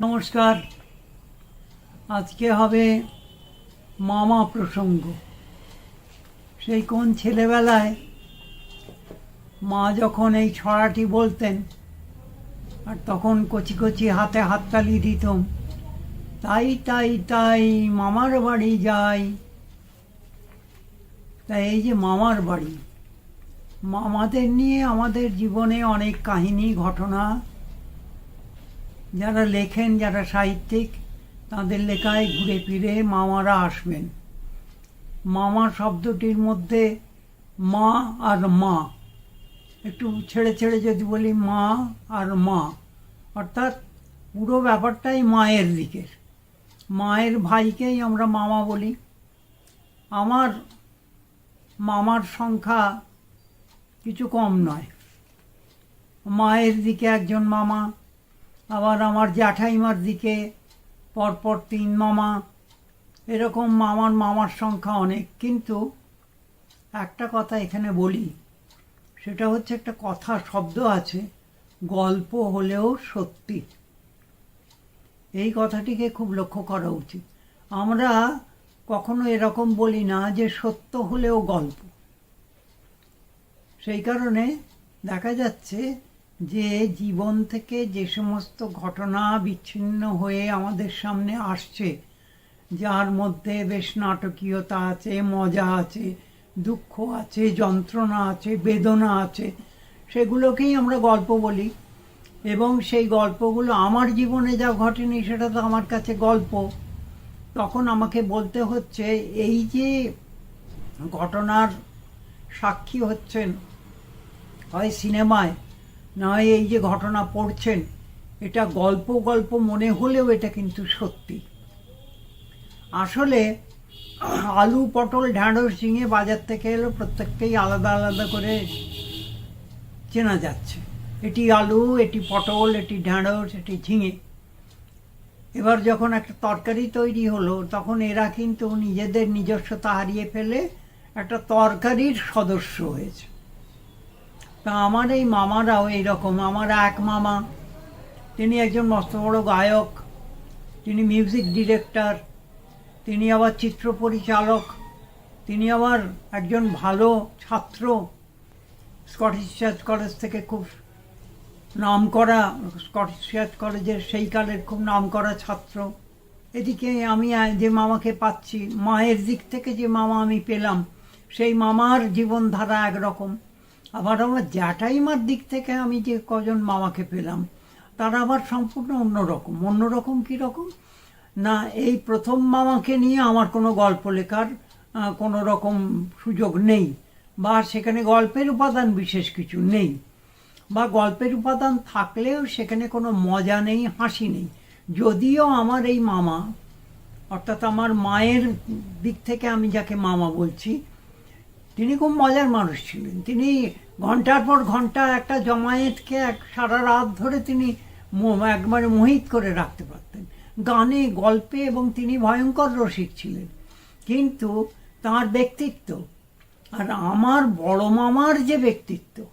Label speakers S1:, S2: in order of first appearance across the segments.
S1: নমস্কার। আজকে হবে মামা প্রসঙ্গ। সেই কোন ছেলেবেলায় মা যখন এই ছড়াটি বলতেন, আর তখন কচি কচি হাতে হাততালি দিতাম, তাই তাই তাই মামার বাড়ি যাই। তাই এই যে মামার বাড়ি, মামাদের নিয়ে আমাদের জীবনে অনেক কাহিনী, ঘটনা যারা লেখেন, যারা সাহিত্যিক, তাদের লেখায় ঘুরে ফিরে মামারা আসবেন। মামা শব্দটির মধ্যে মা আর মা, একটু ছেড়ে ছেড়ে যদি বলি মা আর মা, অর্থাৎ পুরো ব্যাপারটাই মায়ের দিকের। মায়ের ভাইকেই আমরা মামা বলি। আমার মামার সংখ্যা কিছু কম নয়। মায়ের দিকে একজন মামা আবার আমার জ্যাঠাইমার দিকে, পরপর তিন মামা। এরকম মামার মামার সংখ্যা অনেক। কিন্তু একটা কথা এখানে বলি, সেটা হচ্ছে একটা কথা শব্দ আছে, গল্প হলেও সত্যি। এই কথাটিকে খুব লক্ষ্য করা উচিত। আমরা কখনো এরকম বলি না যে সত্য হলেও গল্প। সেই কারণে দেখা যাচ্ছে যে জীবন থেকে যে সমস্ত ঘটনা বিচ্ছিন্ন হয়ে আমাদের সামনে আসছে, যার মধ্যে বেশ নাটকীয়তা আছে, মজা আছে, দুঃখ আছে, যন্ত্রণা আছে, বেদনা আছে, সেগুলোকেই আমরা গল্প বলি। এবং সেই গল্পগুলো আমার জীবনে যা ঘটেনি সেটা তো আমার কাছে গল্প। তখন আমাকে বলতে হচ্ছে, এই যে ঘটনার সাক্ষী হচ্ছেন হয় সিনেমায় নয় এই যে ঘটনা পড়ছেন, এটা গল্প গল্প মনে হলেও এটা কিন্তু সত্যি। আসলে আলু পটল ঢ্যাঁড়স ঝিঙে বাজার থেকে এলো, প্রত্যেককেই আলাদা আলাদা করে চেনা যাচ্ছে। এটি আলু, এটি পটল, এটি ঢ্যাঁড়স, এটি ঝিঙে। এবার যখন একটা তরকারি তৈরি হলো, তখন এরা কিন্তু নিজেদের নিজস্বতা হারিয়ে ফেলে একটা তরকারির সদস্য হয়েছে। তা আমার এই মামারাও এইরকম, আমার এক মামা, তিনি একজন মস্ত বড় গায়ক, তিনি মিউজিক ডিরেক্টর তিনি আবার চিত্র পরিচালক, তিনি আবার একজন ভালো ছাত্র স্কটিশ চার্চ কলেজ থেকে খুব নাম করা স্কটিশ চার্চ কলেজের সেই কালের খুব নাম করা ছাত্র। এদিকে আমি, যে মামাকে পাচ্ছি, মায়ের দিক থেকে যে মামা আমি পেলাম, সেই মামার জীবনধারা একরকম। আবার আমার জ্যাঠাইমার দিক থেকে আমি যে কজন মামাকে পেলাম, তারা আবার সম্পূর্ণ অন্যরকম। অন্যরকম কীরকম না, এই প্রথম মামাকে নিয়ে আমার কোনো গল্প লেখার কোনো রকম সুযোগ নেই, বা সেখানে গল্পের উপাদান বিশেষ কিছু নেই, বা গল্পের উপাদান থাকলেও সেখানে কোনো মজা নেই, হাসি নেই। যদিও আমার এই মামা, অর্থাৎ আমার মায়ের দিক থেকে আমি যাকে মামা বলছি, তিনি খুব মজার মানুষ ছিলেন। তিনি ঘণ্টার পর ঘণ্টা একটা জমায়েতকে এক সারা রাত ধরে তিনি একবারে মোহিত করে রাখতে পারতেন। গানে, গল্পে এবং তিনি ভয়ঙ্কর রসিক ছিলেন। কিন্তু তার ব্যক্তিত্ব আর আমার বড় মামার যে ব্যক্তিত্ব,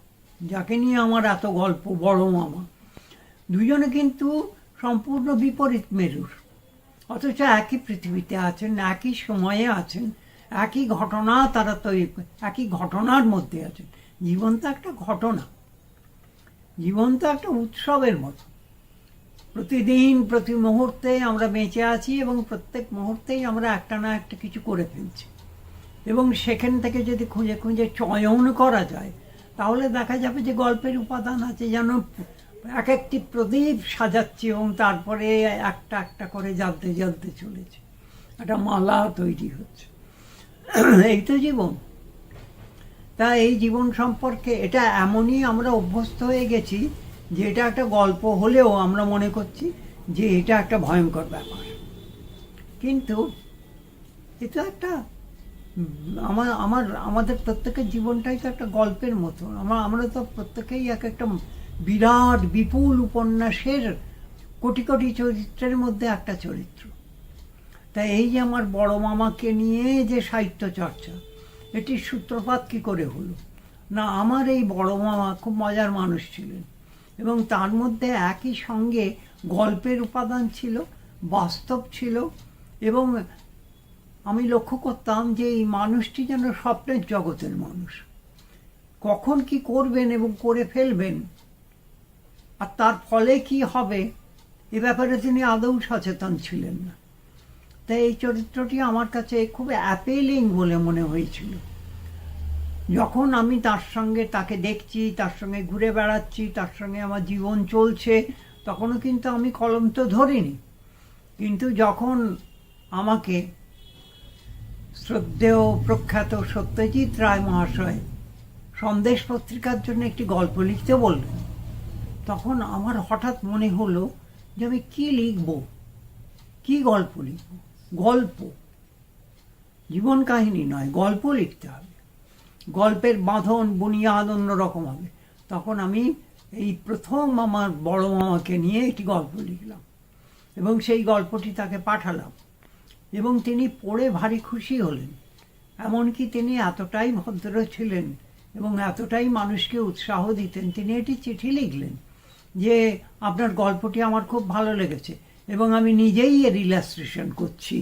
S1: যাকে নিয়ে আমার এত গল্প, বড় মামা, দুজনে কিন্তু সম্পূর্ণ বিপরীত মেরুর। অথচ একই পৃথিবীতে আছেন, একই সময়ে আছেন, একই ঘটনা তারা তৈরি একই ঘটনার মধ্যে আছেন। জীবন তো একটা ঘটনা জীবন তো একটা উৎসবের মতো। প্রতিদিন, প্রতি মুহূর্তে আমরা বেঁচে আছি এবং প্রত্যেক মুহূর্তেই আমরা একটা না একটা কিছু করে ফেলছি। এবং সেখান থেকে যদি খুঁজে খুঁজে চয়ন করা যায়, তাহলে দেখা যাবে যে গল্পের উপাদান আছে যেন এক একটি প্রদীপ সাজাচ্ছি এবং তারপরে একটা একটা করে জ্বালতে জ্বালতে চলেছে। একটা মালা তৈরি হচ্ছে। এই তো জীবন। তা এই জীবন সম্পর্কে এটা এমনই আমরা অভ্যস্ত হয়ে গেছি যে এটা একটা গল্প হলেও আমরা মনে করছি যে এটা একটা ভয়ঙ্কর ব্যাপার। কিন্তু এটা একটা, আমার আমার, আমাদের প্রত্যেকের জীবনটাই তো একটা গল্পের মতো। আমরা আমরা তো প্রত্যেকেই এক একটা বিরাট, বিপুল উপন্যাসের কোটি কোটি চরিত্রের মধ্যে একটা চরিত্র। তা এই যে আমার বড় মামাকে নিয়ে যে সাহিত্য চর্চা এটির সূত্রপাত কী করে হলো? না, আমার এই বড় মামা খুব মজার মানুষ ছিলেন এবং তার মধ্যে একই সঙ্গে গল্পের উপাদান ছিল, বাস্তব ছিল এবং আমি লক্ষ্য করতাম যে এই মানুষটি যেন স্বপ্নের জগতের মানুষ। কখন কি করবেন এবং করে ফেলবেন? আর তার ফলে কি হবে? এ ব্যাপারে তিনি আদৌ সচেতন ছিলেন না। তাই এই চরিত্রটি আমার কাছে খুব অ্যাপেলিং বলে মনে হয়েছিল। যখন আমি তার সঙ্গে তাকে দেখছি, তার সঙ্গে ঘুরে বেড়াচ্ছি, তার সঙ্গে আমার জীবন চলছে, তখনও কিন্তু আমি কলম তো ধরিনি। কিন্তু যখন আমাকে শ্রদ্ধেয় প্রখ্যাত সত্যজিৎ রায় মহাশয় সন্দেশ পত্রিকার জন্য একটি গল্প লিখতে বললেন, তখন আমার হঠাৎ মনে হলো যে আমি কী লিখব, কী গল্প লিখব। গল্প। জীবন কাহিনী নয়, গল্প লিখতে হবে। গল্পের বাঁধন, বুনিয়াদ অন্যরকম হবে। তখন আমি এই প্রথম আমার বড় মামাকে নিয়ে একটি গল্প লিখলাম এবং সেই গল্পটি তাকে পাঠালাম এবং তিনি পড়ে ভারী খুশি হলেন। এমনকি তিনি এতটাই ভদ্র ছিলেন এবং এতটাই মানুষকে উৎসাহ দিতেন, তিনি এটি চিঠি লিখলেন যে, আপনার গল্পটি আমার খুব ভালো লেগেছে। এবং আমি নিজেই এর ইলাস্ট্রেশন করছি।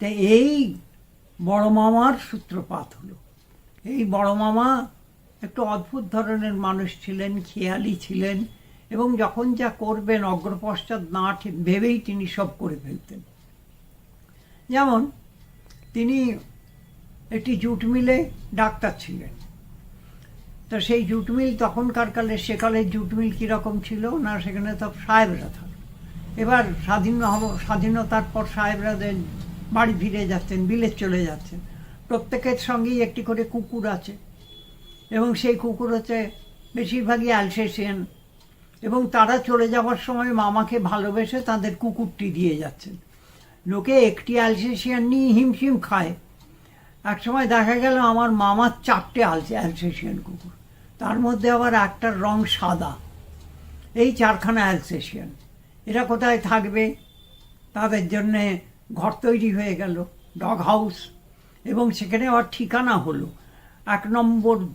S1: তা এই বড় মামার সূত্রপাত হলো। এই বড় মামা একটু অদ্ভুত ধরনের মানুষ ছিলেন, খেয়ালি ছিলেন এবং যখন যা করবেন, অগ্রপশ্চাৎ না ভেবেই তিনি সব করে ফেলতেন। যেমন তিনি একটি জুট মিলে ডাক্তার ছিলেন। তো সেই জুট মিল তখনকার কালে, সেকালের জুট মিল কীরকম ছিল না, সেখানে তো সাহেবরা থাকতো এবার স্বাধীন হব- স্বাধীনতার পর সাহেবরাদের বাড়ি ফিরে যাচ্ছেন বিলেত চলে যাচ্ছেন, প্রত্যেকের সঙ্গেই একটি করে কুকুর আছে। এবং সেই কুকুর হচ্ছে বেশিরভাগই অ্যালসেশিয়ান এবং তারা চলে যাওয়ার সময় মামাকে ভালোবেসে তাদের কুকুরটি দিয়ে যাচ্ছেন। লোকে একটি অ্যালসেশিয়ান নিয়ে হিমশিম খায়। এক সময় দেখা গেল আমার মামার চারটে আলসে অ্যালসেশিয়ান কুকুর। তার মধ্যে আবার একটার রং সাদা। এই চারখানা অ্যালসেশিয়ান এরা কোথায় থাকবে? তাদের জন্যে ঘর তৈরি হয়ে গেল, ডগ হাউস। এবং সেখানে আবার ঠিকানা হলো। এক নম্বর,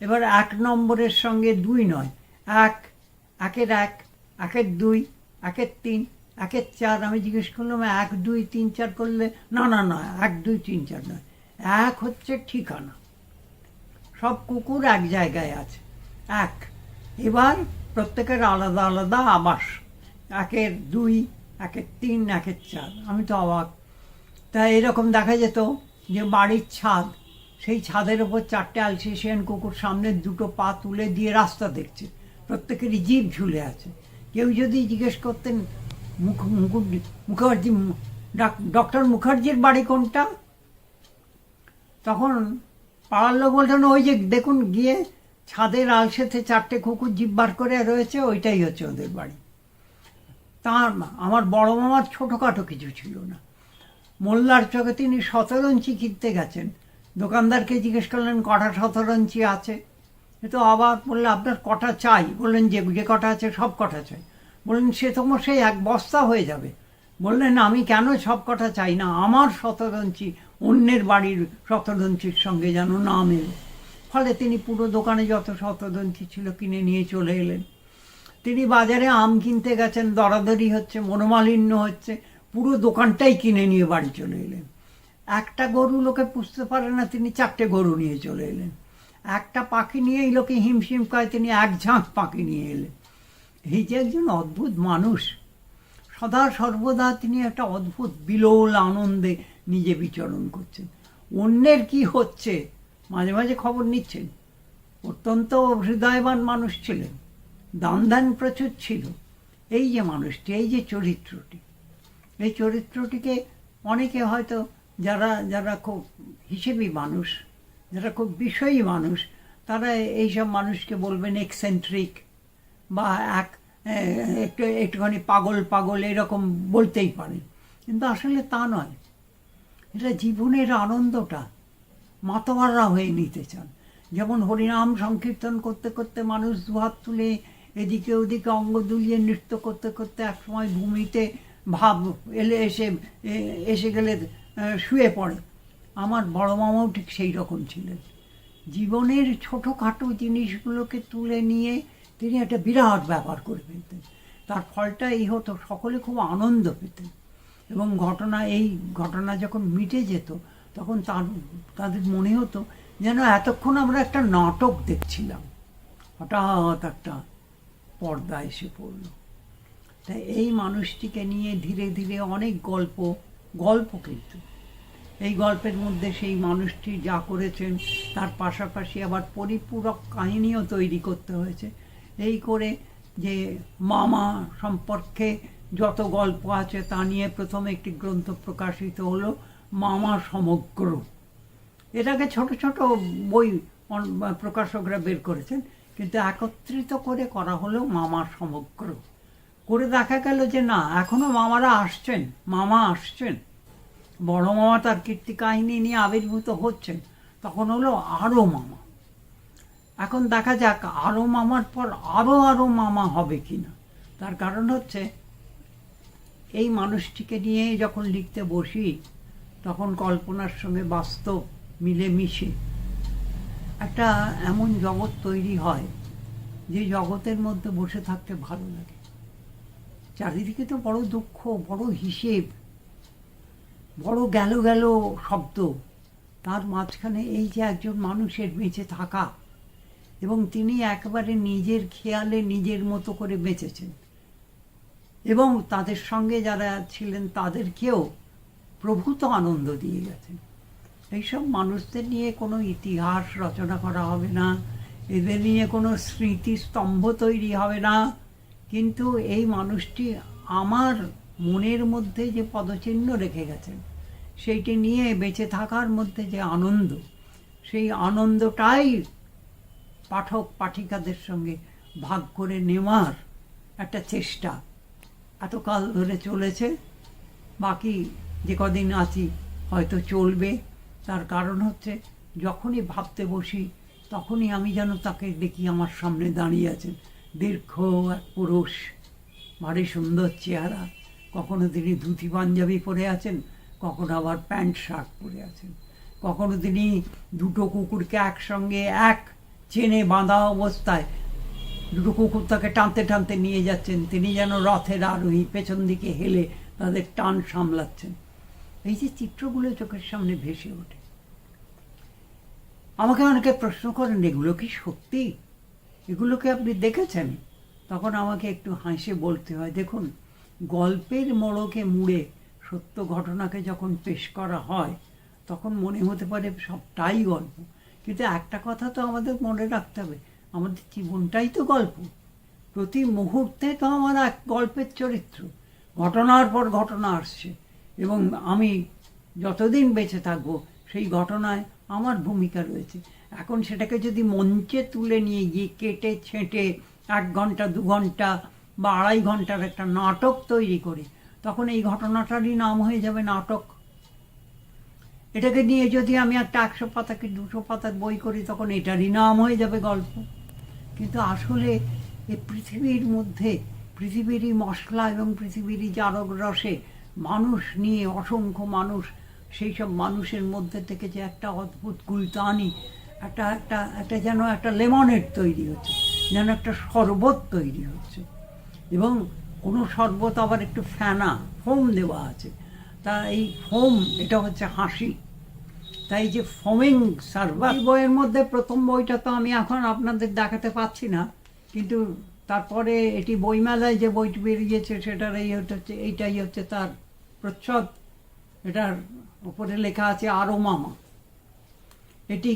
S1: এবার এক নম্বরের সঙ্গে দুই নয়। এক, একের এক, একের দুই, একের তিন, একের চার। আমি জিজ্ঞেস করলাম, এক, দুই, তিন, চার করলে? না না না, এক, দুই, তিন, চার নয়। এক হচ্ছে ঠিকানা। সব কুকুর এক জায়গায় আছে। এক, এবার প্রত্যেকের আলাদা আলাদা আবাস। একের দুই একের তিন একের চার। আমি তো অবাক। তা এরকম দেখা যেত যে বাড়ির ছাদ, সেই ছাদের ওপর চারটে আলসেশিয়ান কুকুর সামনে দুটো পা তুলে দিয়ে রাস্তা দেখছে। প্রত্যেকেরই জিভ ঝুলে আছে। কেউ যদি জিজ্ঞেস করতেন, মুখ মুখার্জি ডক্টর মুখার্জির বাড়ি কোনটা? তখন পাড়ার লোক বলতেন, ওই যে দেখুন, গিয়ে ছাদের আলসেতে চারটে কুকুর জিব্বার করে রয়েছে, ওইটাই হচ্ছে ওদের বাড়ি। তার আমার বড় মামার ছোটোখাটো কিছু ছিল না। মোল্লার চোখে তিনি সতেরো ইঞ্চি কিনতে গেছেন। দোকানদারকে জিজ্ঞেস করলেন, কটা সতেরো ইঞ্চি আছে? তো আবার বললে, আপনার কটা চাই? বললেন, যে যে কটা আছে, সব কটা চাই। বললেন, সে তো সেই এক বস্তা হয়ে যাবে। বললেন, আমি কেন সব কটা চাই না? আমার সতেরো ইঞ্চি, অন্যের বাড়ির সতেরো ইঞ্চির সঙ্গে যেন না মেলে। ফলে তিনি পুরো দোকানে যত সতেরো ইঞ্চি ছিল কিনে নিয়ে চলে এলেন। তিনি বাজারে আম কিনতে গেছেন, দরাদরি হচ্ছে, মনোমালিন্য হচ্ছে, পুরো দোকানটাই কিনে নিয়ে বাড়ি চলে এলেন। একটা গরু লোকে পুষতে পারে না, তিনি চারটে গরু নিয়ে চলে এলেন। একটা পাখি নিয়েই লোকে হিমশিম খায়, তিনি এক ঝাঁক পাখি নিয়ে এলেন। এই যে একজন অদ্ভুত মানুষ, সদা সর্বদা তিনি একটা অদ্ভুত বিলোল আনন্দে নিজে বিচরণ করছেন। অন্যের কি হচ্ছে? মাঝে মাঝে খবর নিচ্ছেন। অত্যন্ত হৃদয়বান মানুষ ছিলেন। দান দান প্রচুর ছিল। এই যে মানুষটি, এই যে চরিত্রটি, এই চরিত্রটিকে অনেকে হয়তো যারা যারা খুব হিসেবি মানুষ, যারা খুব বিষয়ী মানুষ, তারা এইসব মানুষকে বলবেন এক্সেন্ট্রিক বা এক একটু, একটুখানি পাগল পাগল এরকম বলতেই পারে কিন্তু আসলে তা নয়। এটা জীবনের আনন্দটা মাতোয়াররা হয়ে নিতে চান। যেমন হরিনাম সংকীর্তন করতে করতে মানুষ দুহাত তুলে এদিকে ওদিকে অঙ্গ দুলিয়ে নৃত্য করতে করতে একসময় ভূমিতে ভাব এলে এসে এসে গেলে শুয়ে পড়ে। আমার বড় মামাও ঠিক সেই রকম ছিলেন। জীবনের ছোটোখাটো জিনিসগুলোকে তুলে নিয়ে তিনি একটা বিরাট ব্যাপার করে ফেলতেন। তার ফলটা এই হতো, সকলে খুব আনন্দ পেতেন। এবং ঘটনা, এই ঘটনা যখন মিটে যেত, তখন তার, তাদের মনে হতো যেন এতক্ষণ আমরা একটা নাটক দেখছিলাম। হঠাৎ একটা পর্দা এসে পড়ল। তাই এই মানুষটিকে নিয়ে ধীরে ধীরে অনেক গল্প গল্প কিন্তু। এই গল্পের মধ্যে সেই মানুষটি যা করেছেন, তার পাশাপাশি আবার পরিপূরক কাহিনীও তৈরি করতে হয়েছে। এই করে যে মামা সম্পর্কে যত গল্প আছে, তা নিয়ে প্রথম একটি গ্রন্থ প্রকাশিত হলো, মামা সমগ্র। এটাকে ছোট ছোট বই প্রকাশকরা বের করেছেন। কিন্তু একত্রিত করে করা হলো মামা সমগ্র। করে দেখা গেল যে না, এখনও মামারা আসছেন, মামা আসছেন। বড় মামা তার কীর্তি কাহিনী নিয়ে আবির্ভূত হচ্ছেন, তখন হলো আরও মামা। এখন দেখা যাক আরও মামার পর আরও আরও মামা হবে কিনা। তার কারণ হচ্ছে, এই মানুষটিকে নিয়ে যখন লিখতে বসি, তখন কল্পনার সঙ্গে বাস্তব মিলে মিশে একটা এমন জগৎ তৈরি হয় যে জগতের মধ্যে বসে থাকতে ভালো লাগে। চারিদিকে তো বড় দুঃখ, বড় হিসেব, বড় গেল গেল শব্দ। তার মাঝখানে এই যে একজন মানুষের বেঁচে থাকা এবং তিনি একেবারে নিজের খেয়ালে নিজের মতো করে বেঁচেছেন। এবং তাদের সঙ্গে যারা ছিলেন তাদেরকেও প্রভূত আনন্দ দিয়ে গেছেন। এইসব মানুষদের নিয়ে কোনো ইতিহাস রচনা করা হবে না। এদের নিয়ে কোনো স্মৃতিস্তম্ভ তৈরি হবে না। কিন্তু এই মানুষটি আমার মনের মধ্যে যে পদচিহ্ন রেখে গেছেন, সেইটি নিয়ে বেঁচে থাকার মধ্যে যে আনন্দ, সেই আনন্দটাই পাঠক পাঠিকাদের সঙ্গে ভাগ করে নেওয়ার একটা চেষ্টা এতকাল ধরে চলেছে। বাকি যে কদিন আছি, হয়তো চলবে। তার কারণ হচ্ছে যখনই ভাবতে বসি, তখনই আমি যেন তাকে দেখি আমার সামনে দাঁড়িয়ে আছেন। দীর্ঘ এক পুরুষ, ভারী সুন্দর চেহারা। কখনো তিনি ধুতি পাঞ্জাবি পরে আছেন, কখনো আবার প্যান্ট শার্ট পরে আছেন। কখনো তিনি দুটো কুকুরকে একসঙ্গে এক চেনে বাঁধা অবস্থায় দুটো কুকুর তাকে টানতে টানতে নিয়ে যাচ্ছেন। তিনি যেন রথের আরোহী পেছন দিকে হেলে তাদের টান সামলাচ্ছেন। এই যে চিত্রগুলো চোখের সামনে ভেসে ওঠে। আমাকে অনেকে প্রশ্ন করেন, এগুলো কি সত্যি? এগুলোকে আপনি দেখেছেন? তখন আমাকে একটু হাসে বলতে হয়, দেখুন, গল্পের মোড়কে মুড়ে সত্য ঘটনাকে যখন পেশ করা হয়, তখন মনে হতে পারে সবটাই গল্প। কিন্তু একটা কথা তো আমাদের মনে রাখতে হবে, আমাদের জীবনটাই তো গল্প। প্রতি মুহূর্তে তো আমার এক গল্পের চরিত্র, ঘটনার পর ঘটনা আসছে। এবং আমি যতদিন বেঁচে থাকব, সেই ঘটনায় আমার ভূমিকা রয়েছে। এখন সেটাকে যদি মঞ্চে তুলে নিয়ে গিয়ে কেটে ছেঁটে এক ঘণ্টা, দু ঘণ্টা বা আড়াই ঘণ্টার একটা নাটক তৈরি করি, তখন এই ঘটনাটারই নাম হয়ে যাবে নাটক। এটাকে নিয়ে যদি আমি একটা একশো পাতা কি দুশো পাতার বই করি, তখন এটারই নাম হয়ে যাবে গল্প। কিন্তু আসলে এই পৃথিবীর মধ্যে, পৃথিবীরই মশলা এবং পৃথিবীরই জারক রসে মানুষ নিয়ে, অসংখ্য মানুষ সেই সব মানুষের মধ্যে থেকে যে একটা অদ্ভুত গুলতানি, একটা একটা একটা যেন একটা লেমনেড তৈরি হচ্ছে, যেন একটা শরবত তৈরি হচ্ছে। এবং কোনো শরবত আবার একটু ফেনা, ফোম দেওয়া আছে। তা এই ফোম, এটা হচ্ছে হাসি। তাই যে ফোমিং সার্ভার বইয়ের মধ্যে প্রথম বইটা তো আমি এখন আপনাদের দেখাতে পাচ্ছি না, কিন্তু তারপরে এটি বইমেলায় যে বইটি বেরিয়েছে, সেটার এই হচ্ছে, এইটাই হচ্ছে তার প্রচ্ছদ, এটার উপরে লেখা আছে আরও মামা। এটি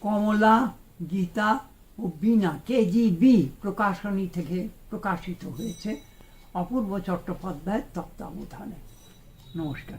S1: কমলা, গীতা ও বীণা, কেজিবি প্রকাশনী থেকে প্রকাশিত হয়েছে। অপূর্ব চট্টোপাধ্যায়ের তত্ত্বাবধানে। নমস্কার।